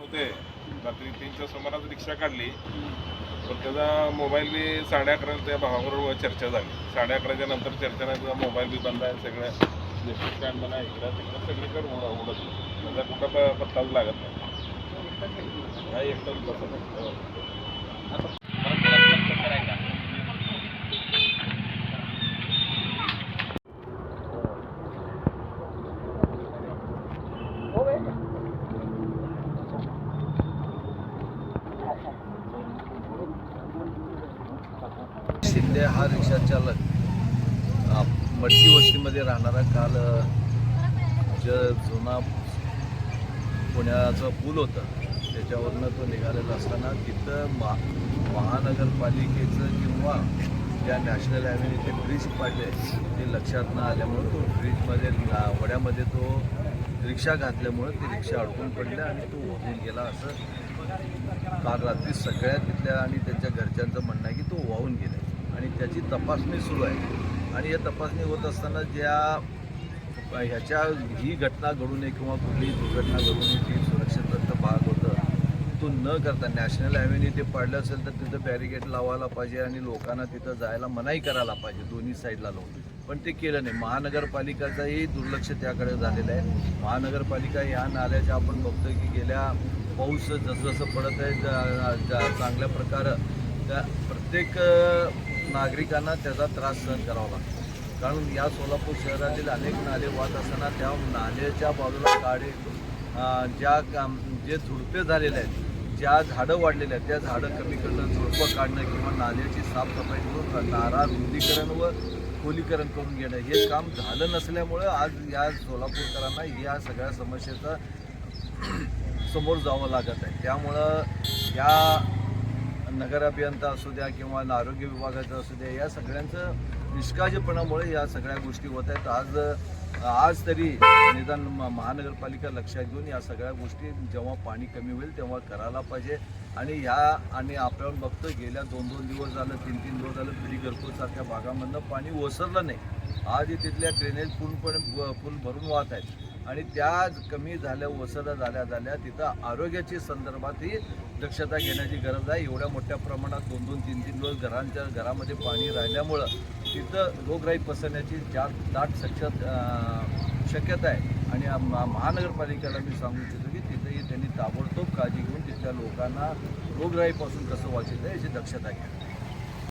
होते. रात्री तीनच्या सुमारास रिक्षा काढली. पण त्याचा मोबाईल बी साडे अकरा त्या भावाबरोबर चर्चा झाली. साडे अकराच्या नंतर चर्चा नाही तुझा मोबाईल बी बंद आहे सगळ्या इलेक्ट्रिक स्टँड म्हणा इकडं तिकडं सगळीकडे उडा उडत त्याचा कुठं प पत्ताच लागत नाही. काय एकटाच बसत आहे. हा रिक्षा चालक मटकी वस्तीमध्ये राहणारा काल ज जुना पुण्याचा पूल होता त्याच्यावरनं तो निघालेला असताना तिथं मा महानगरपालिकेचं किंवा ज्या नॅशनल हायवेने ते ब्रिज पाडले ते लक्षात न आल्यामुळं तो ब्रिजमध्ये वड्यामध्ये तो रिक्षा घातल्यामुळं ती रिक्षा अडकून पडल्या आणि तो वाहून गेला असं काल रात्री सगळ्या तिथल्या आणि त्यांच्या घरच्यांचं म्हणणं आहे की तो वाहून गेला आणि त्याची तपासणी सुरू आहे. आणि या तपासणी होत असताना ज्या ह्याच्या ही घटना घडू नये किंवा कुठलीही दुर्घटना घडू नये ती सुरक्षितचा भाग होतं. तो न करता नॅशनल हायवेने ते पाडलं असेल तर तिथं बॅरिकेड लावायला पाहिजे आणि लोकांना तिथं जायला मनाई करायला पाहिजे दोन्ही साईडला लावून. पण ते केलं नाही. महानगरपालिकाचंही दुर्लक्ष त्याकडे झालेलं आहे. महानगरपालिका ह्या नाल्याच्या आपण बघतोय की गेल्या पाऊस जसजसं पडत आहे त्या- चांगल्या प्रकारे त्या प्रत्येक नागरिकांना त्याचा त्रास सहन करावा लागतो. कारण या सोलापूर शहरातील अनेक नाले वाहत असताना त्या नाल्याच्या बाजूला काळे ज्या काम जे झुडपे झालेले आहेत ज्या झाडं वाढलेले आहेत त्या झाडं कमी करणं झुडपं काढणं किंवा नाल्याची साफसफाई करून नारा रुंदीकरण व खोलीकरण करून घेणं हे काम झालं नसल्यामुळं आज या सोलापूरकरांना या सगळ्या समस्येचा समोर जावं लागत आहे. त्यामुळं या नगर अभियंता असू द्या किंवा आरोग्य विभागाचं असू द्या या सगळ्यांचं निष्काळजीपणामुळे या सगळ्या गोष्टी होत आहेत. आज आज तरी निदान म- महानगरपालिका लक्षात घेऊन या सगळ्या गोष्टी जेव्हा पाणी कमी होईल तेव्हा करायला पाहिजे. आणि ह्या आणि आपण बघतो गेल्या दोन दोन दिवस झालं तीन तीन दिवस झालं पिढी घरकुलसारख्या भागामधनं पाणी ओसरलं नाही. आज तिथल्या ड्रेनेज पूर्णपणे पूल भरून वाहत आहेत. आणि त्या कमी झाल्या वसदा झाल्या झाल्या तिथं आरोग्याची संदर्भातही दक्षता घेण्याची गरज आहे. एवढ्या मोठ्या प्रमाणात दोन दोन तीन तीन दिवस घरांच्या घरामध्ये पाणी राहिल्यामुळं तिथं रोगराई पसरण्याची जास्त दाट शक्यत शक्यता आहे. आणि महानगरपालिकेला मी सांगू इच्छितो की तिथंही त्यांनी ताबडतोब काळजी घेऊन तिथल्या लोकांना रोगराईपासून कसं वाचायचं याची दक्षता घ्या.